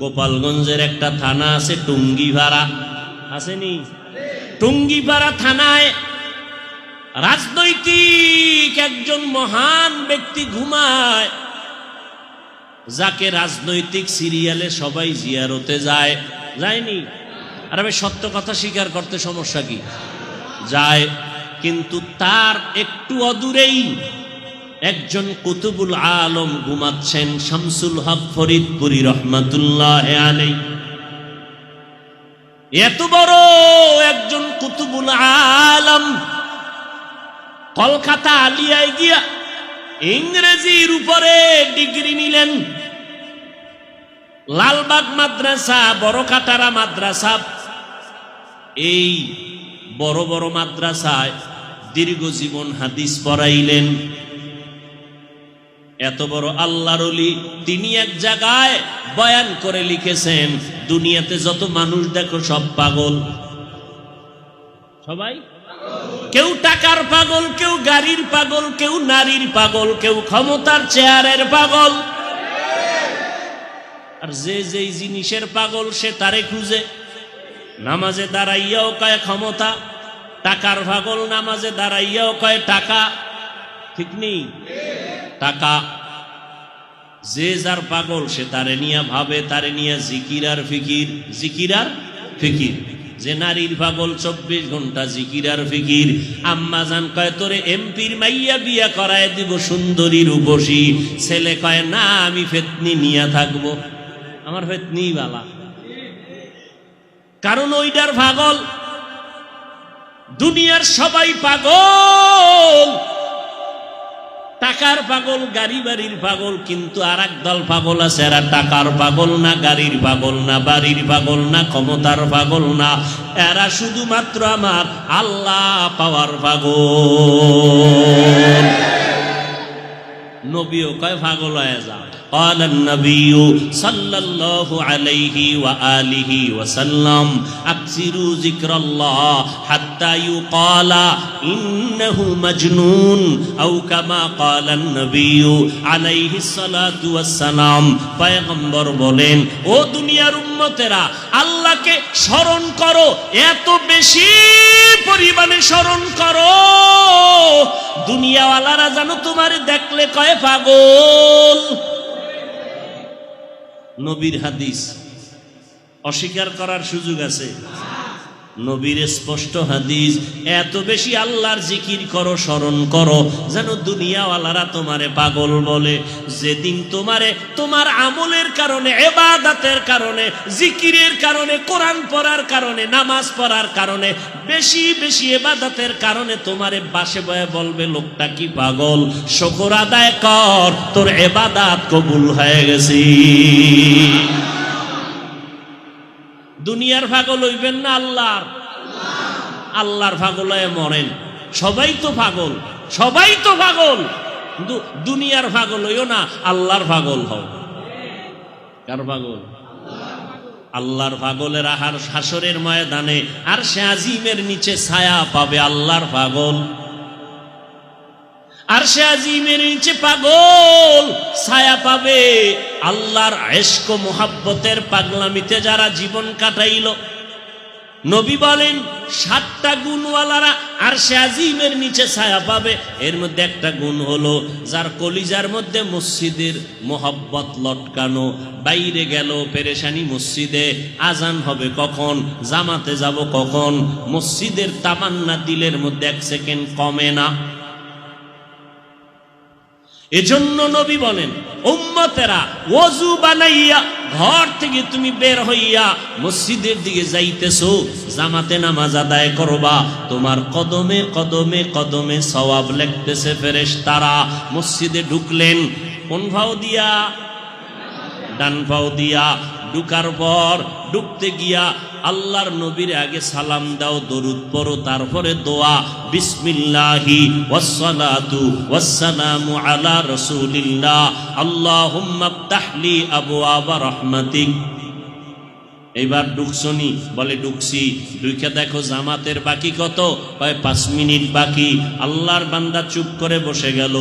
গোপালগঞ্জের একটা থানা আছে টুঙ্গিপাড়া। আসেনি? টুঙ্গিপাড়া থানায় রাজনৈতিক একজন মহান ব্যক্তি ঘুমায়, যাকে রাজনৈতিক সিরিয়ালে সবাই জিয়ারতে যায়। যায়নি? আর আমি সত্য কথা স্বীকার করতে সমস্যা কি? যায়, কিন্তু তার একটু অদূরেই একজন কুতুবুল আলম ঘুমাচ্ছেন শামসুল হক ফরিদপুরি রহমাতুল্লাহ আলাই এত বড় একজন কুতুবুল আলম কলকাতা আলিয়ায় গিয়া ইংরেজির উপরে ডিগ্রি নিলেন। লালবাগ মাদ্রাসা বড় কাটারা মাদ্রাসা, এই বড় বড় মাদ্রাসায় দীর্ঘ জীবন হাদিস পড়াইলেন। এত বড় আল্লাহর তিনি এক জায়গায় বয়ান করে লিখেছেন, দুনিয়াতে যত মানুষ দেখো সব পাগল। সবাই? কেউ টাকার পাগল, কেউ গাড়ির পাগল, কেউ নারীর পাগল, কেউ ক্ষমতার চেয়ারের পাগল। আর যে যেই জিনিসের পাগল সে তারে খুঁজে। নামাজে দাঁড়াইয়াও কয় ক্ষমতা, টাকার পাগল নামাজে দাঁড়াইয়াও কয় টাকা। ঠিক নেই? টাকা। যে যার পাগল, সে তারে নিয়ে ভাবে, তারে নিয়ে জিকির আর ফিকির। জিকির আর ফিকির। যে নারীর পাগল, চব্বিশ ঘণ্টা জিকির আর ফিকির। আম্মা জান কয়, তোরে এমপির মাইয়া বিয়া করায় দিব সুন্দরী রূপসী। ছেলে কয়, না, আমি ফেতনি নিয়া থাকব। আমার ফেতনি বালা। কারণ ওইটার পাগল, দুনিয়ার সবাই পাগল। টাকার পাগল, গাড়ি বাড়ির পাগল, কিন্তু আর দল পাগল আছে। এরা টাকার পাগল না, গাড়ির পাগল না, বাড়ির পাগল না, ক্ষমতার পাগল না। এরা শুধুমাত্র আমার আল্লাহ পাওয়ার পাগল। নবীও কয় পাগল হয়ে যা قال النبي صلى الله عليه وآله وسلم أكثروا ذكر الله حتى يقال إنه مجنون أو كما قال النبي عليه الصلاة والسلام পয়গম্বর বলেন ও দুনিয়ার উম্মতেরা আল্লাহকে স্মরণ করো এত বেশি পরিমাণে স্মরণ করো দুনিয়াওয়ালারা জানো তোমার দেখলে কয় পাগল নবীর হাদিস। অস্বীকার করার সুযোগ আছে। নবীর স্পষ্ট হাদিস, এত বেশি আল্লাহর জিকির করো, স্মরণ করো, যেন দুনিয়াওয়ালারা তোমারে পাগল বলে। যেদিন তোমারে, তোমার আমলের কারণে, এবাদাতের কারণে, জিকিরের কারণে, কোরআন পড়ার কারণে, নামাজ পড়ার কারণে, বেশি বেশি এবাদাতের কারণে তোমারে বাসে বয়ে বলবে, লোকটা কি পাগল? শকর আদায় কর, তোর এবাদাত কবুল হয়ে গেছি। দুনিয়ার পাগল হইবেন না আল্লাহর? আল্লাহর হয়ে মরেন। সবাই তো পাগল, সবাই তো পাগল। কিন্তু দুনিয়ার পাগল হইও না, আল্লাহর পাগল হও। কার পাগল আল্লাহর পাগলের আহার শাসরের ময়দানে আর সে আজিমের নিচে ছায়া পাবে আল্লাহর পাগল আর সে আজিমের নিচে পাগল, ছায়া পাবে। আল্লাহর এস্ক মোহাব্বতের পাগলামিতে যারা জীবন কাটাইল। নবী বলেন, সাতটা গুণওয়ালারা আর সে আজিমের নিচে ছায়া পাবে। এর মধ্যে একটা গুণ হলো, যার কলিজার মধ্যে মসজিদের মোহাব্বত লটকানো। বাইরে গেল, পেরেশানি মসজিদে, আজান হবে কখন, জামাতে যাব কখন, মসজিদের তামান্না দিলের মধ্যে এক সেকেন্ড কমে না। এজন্য নবী বলেন, উম্মতেরা, ওযু বানাইয়া, ঘর থেকে তুমি বের হইয়া মসজিদের দিকে যাইতেছো, জামাতে নামাজ আদায় করবা। তোমার কদমে কদমে কদমে সওয়াব লিখতেছে ফেরেশতারা। মসজিদে ঢুকলেন, কোন ভাও দিয়া? ডান পাও দিয়া। ঢুকার পর ঢুকতে গিয়া আল্লাহর নবীর আগে সালাম দাও, দরুদ পড়ো, তারপরে দোয়া। বিসমিল্লাহি ওয়াসসালাতু ওয়াসসালামু আলা রাসূলিল্লাহ। আল্লাহুম্মা ফতাহলি আবওয়াবা রাহমাতিক। এইবার ঢুকছনি বলে, ডুকসি ঢুকে দেখো জামাতের বাকি কত? কয়, পাঁচ মিনিট বাকি। আল্লাহর বান্দা চুপ করে বসে গেল।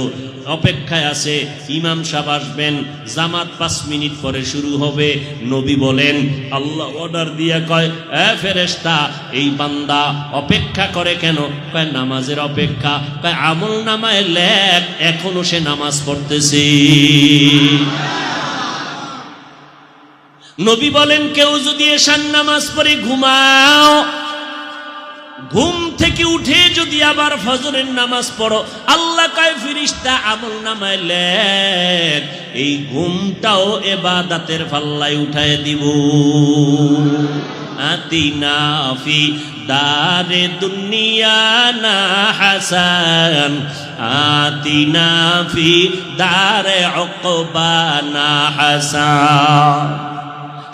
অপেক্ষায় আছে, ইমাম সাহেব আসবেন, জামাত পাঁচ মিনিট পরে শুরু হবে। নবী বলেন, আল্লাহ অর্ডার দিয়ে কয়, এ ফেরেস্তা এই বান্দা অপেক্ষা করে কেন? কয়, নামাজের অপেক্ষা। কয়, আমল নামায় লেখ এখনও সে নামাজ পড়তেছে। নবী বলেন, কেউ যদি এশান নামাজ পড়ে ঘুমাও, ঘুম থেকে উঠে যদি আবার ফজরের নামাজ পড়ো, আল্লাহ কায়, ফিরিস্তা আমল নামায় এই ঘুমটাও এবাদাতের পাল্লায় উঠায় দিব। আতিনা ফি দারে দুনিয়া না হাসান আতিনা ফি দারে অকবা না হাসান।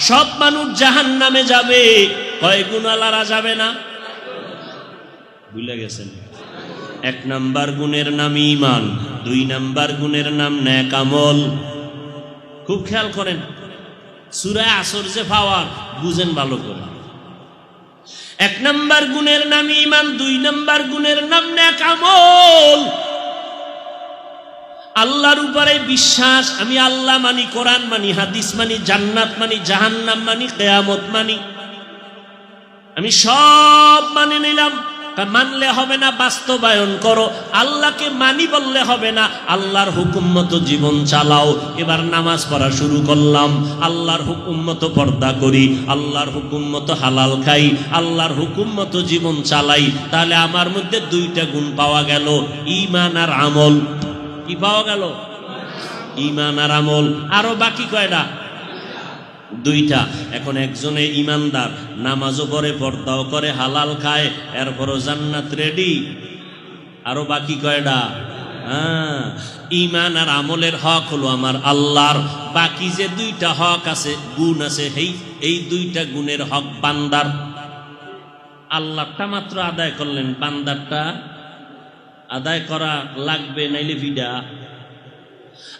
সব মানুষ জাহান নামে যাবে। কয় গুণালারা যাবে না? ভুলে গেছেন। এক নাম্বার গুণের নাম ইমান দুই নাম্বার গুণের নাম ন্যাক আমল। খুব খেয়াল করেন সুরায় আসর যে পাওয়ার, বুঝেন ভালো করে। এক নাম্বার গুণের নাম ইমান দুই নাম্বার গুণের নাম ন্যাক আমল। আল্লাহর উপরে বিশ্বাস, আমি আল্লাহ মানি, কোরআন মানি, হাদিস মানি, জান্নাত মানি, জাহান্নাম মানি, কেয়ামত মানি। আমি সব মানে নিলাম। মানলে হবে না, বাস্তবায়ন করো। আল্লাহকে মানি বললে হবে না, আল্লাহর হুকুম মতো জীবন চালাও। এবার নামাজ পড়া শুরু করলাম। আল্লাহর হুকুম মতো পর্দা করি, আল্লাহর হুকুম মতো হালাল খাই, আল্লাহর হুকুম মতো জীবন চালাই। তাহলে আমার মধ্যে দুইটা গুণ পাওয়া গেল ইমান আর আমল। কি পাওয়া গেল? ইমান আর আমল। আরও বাকি কয়টা? দুইটা। এখন একজনে ইমানদার, নামাজও পড়ে, পর্দাও করে, হালাল খায়, এরপরও জান্নাত রেডি আরও বাকি কয়টা? হ্যাঁ। ইমান আর আমলের হক হলো আমার আল্লাহর। বাকি যে দুইটা হক আছে, গুণ আছে এই এই দুইটা গুণের হক বান্দার। আল্লাহটা মাত্র আদায় করলেন, বান্দারটা আদায় করা লাগবে, নাইলে ভিডা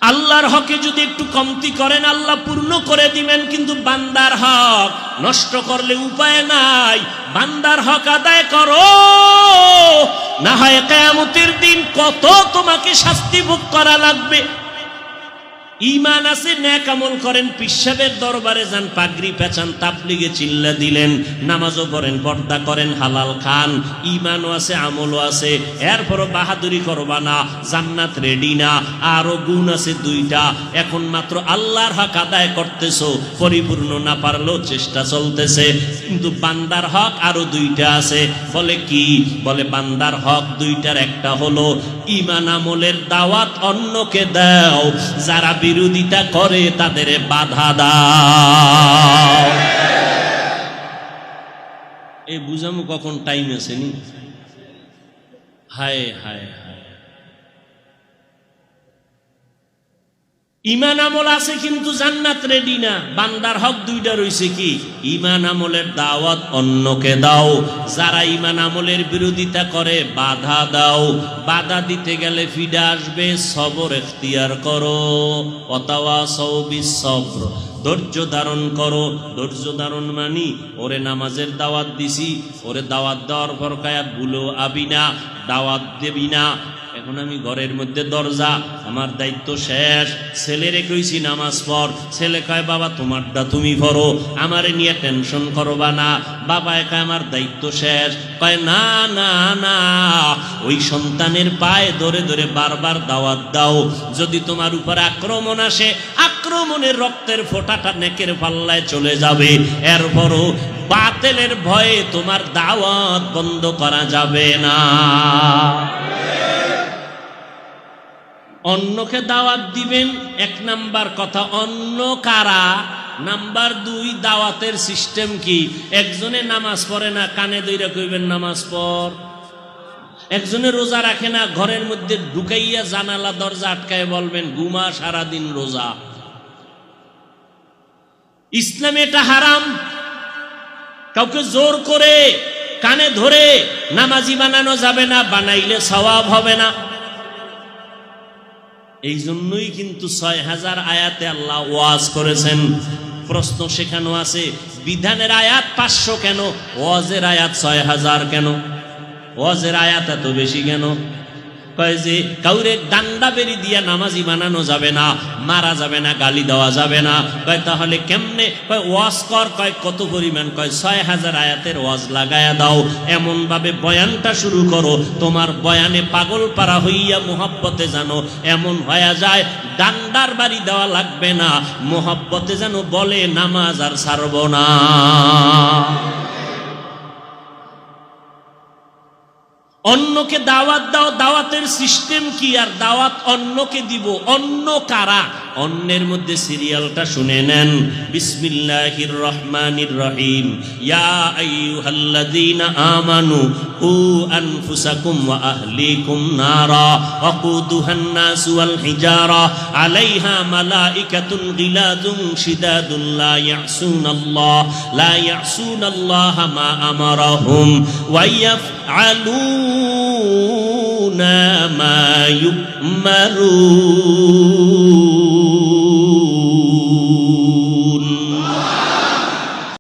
আল্লাহর হকে যদি একটু কমতি করেন, আল্লাহ পূর্ণ করে দিবেন, কিন্তু বান্দার হক নষ্ট করলে উপায় নাই। বান্দার হক আদায় করো। না হয় কেয়ামতের দিন কত তোমাকে শাস্তি ভোগ করা লাগবে। ইমান আছে, ন্যাক আমল করেন, পিসাবের দরবারে যান, পাগড়ি পেঁচান তাপলিগে চিল্লা দিলেন, নামাজও করেন পর্দা করেন, হালাল খান, ইমানও আছে, আমলও আছে, এরপরও বাহাদুরি করবা না, জান্নাত রেডি না আরও গুণ আছে দুইটা, এখন মাত্র আল্লাহর হক আদায় করতেছো, পরিপূর্ণ না পারলেও চেষ্টা চলতেছে, কিন্তু বান্দার হক আরও দুইটা আছে, বলে কি? বলে বান্দার হক দুইটার একটা হলো, ইমান আমলের দাওয়াত অন্যকে দাও, যারা বিরোধিতা করে তাদের বাধা দাও। এ বুঝামু কখন টাইম আছে নি হায় হায়। ইমান আমল আছে কিন্তু জান্নাত রেডি না। বান্দার হক দুইটা রইছে কি? ইমান আমলের দাওয়াত অন্যকে দাও। যারা ইমান আমলের বিরোধিতা করে, বাধা দাও। বাধা দিতে গেলে ফিডা আসবে, সবর এখতিয়ার করো। অতাওয়া সৌবিস সব্র ধৈর্য ধারণ করো। ধৈর্য ধারণ মানি, ওরে নামাজের দাওয়াত দিছি। ওরে দাওয়াত দেওয়ার পর কায়া ভুলো আবি না, দাওয়াত দেবি না। এখন আমি ঘরের মধ্যে দরজা, আমার দায়িত্ব শেষ। ছেলে কইছি, নামাজ পড়। ছেলে কয়, বাবা, তোমারটা তুমি পড়ো। আমারে নিয়ে টেনশন করবা না। বাবা একা আমার দায়িত্ব শেষ। কয়, না না না। ওই সন্তানের পায়ে ধরে ধরে বারবার দাওয়াত দাও। যদি তোমার উপর আক্রমণ আসে, আক্রমণের রক্তের ফোঁটাটা নেকের পাল্লায় চলে যাবে। এরপরও বাতেলের ভয়ে তোমার দাওয়াত বন্ধ করা যাবে না। অন্যকে দাওয়াত দিবেন, এক নাম্বার কথা, অন্য কারা? নাম্বার দুই, দাওয়াতের সিস্টেম কি? একজনে নামাজ পড়ে না, কানে দইরা কইবেন নামাজ পড়। একজনে রোজা রাখে না, ঘরের মধ্যে ঢুকাইয়া জানালা, দরজা আটকায় বলবেন, ঘুমা সারাদিন রোজা। ইসলামে এটা হারাম। কাউকে জোর করে, কানে ধরে, নামাজি বানানো যাবে না, বানাইলে সওয়াব হবে না। এই জন্যই কিন্তু ছয় হাজার আয়াতে আল্লাহ ওয়াজ করেছেন। প্রশ্ন সেখানে আছে, বিধানের আয়াত পাঁচশো কেন? ওয়াজের আয়াত ছয় হাজার কেন? ওয়াজের আয়াত এত বেশি কেন? কয় যে, কাউরে ডান্ডা বেরি দিয়া নামাজি বানানো যাবে না, মারা যাবে না, গালি দেওয়া যাবে না। কয়, তাহলে কেমনে? কয়, ওয়াজ কর, কয়, কত পরিমাণ? কয়, ছয় হাজার আয়াতের ওয়াজ লাগায়া দাও। এমন ভাবে বয়ানটা শুরু করো, তোমার বয়ানে পাগল পারা হইয়া মোহাব্বতে জানো এমন হয়ে যায়, ডান্ডার বাড়ি দেওয়া লাগবে না, মোহাব্বতে যেন বলে, নামাজ আর ছাড়ব না। অন্যকে দাওয়াত দাও দাওয়াতের সিস্টেম কি? আর দাওয়াত অন্যকে দিব। অন্য কারা? অন্যের মধ্যে সিরিয়ালটা শুনে নেন। বিসমিল্লাহির রহমানির রহিম। ইয়া আইয়ুহাল্লাযীনা আমানু কু আনফুসাকুম ওয়া আহলিকুম নারা ওয়াকুদুহান নাসু ওয়াল হিজারা। আলাইহা মালাইকাতুন গিলাদুন শিদাদুন লা ইয়াসুনাল্লাহ। লা ইয়াসুনাল্লাহ মা আমারাহুম ওয়া ইয়াফআলুনা মা ইউমারুন।